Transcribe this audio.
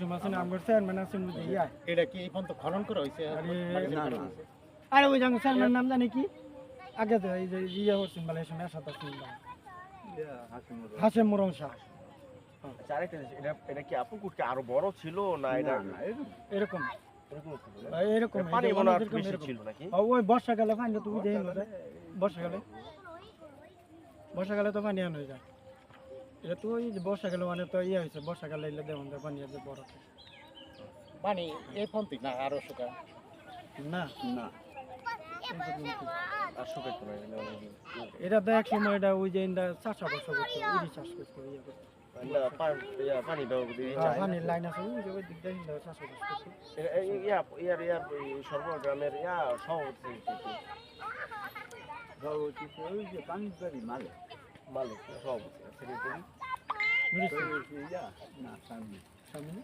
সময় আছে নাম করছে মানে আছে ইয়া। এটা কি এই পর্যন্ত খনন করা হয়েছে? আরে আরে ওই জানো স্যার নাম জানি কি? আগে তো এই যে ইয়া করছেন বলে এই সময় সাথে ছিল হাসেম মুরং শাহ এটা এটা কি আপু কুটকে আরও বড় ছিল না এটা? এরকম। এরকম। পানি মনে। ছিল নাকি? ওই বর্ষাকালে পানি দেখে বর্ষাকালে। বর্ষাকালে তো পানি আন হয়ে যায়। এটা তো ওই যে বর্ষাকালে মানে তো ইয়ে হয়েছে বর্ষাকালে এলে যায় পানি আছে বড়। মানে এই পর্যন্ত না আরও শুকা না। না। এটা। এটা তো এক সময় এটা ওই যে ইন্দা চাষাবাস করতো ইরি চাষ করতো ইয়ে করতো। হ্যাঁ, এটা- সর্বগ্রামের ইয়া সভাপতি সভাপতি তো ওই যে পানিবাড়ি মালে। মালিক সব সেক্রেটারি ইয়া না সামনে। সামনে?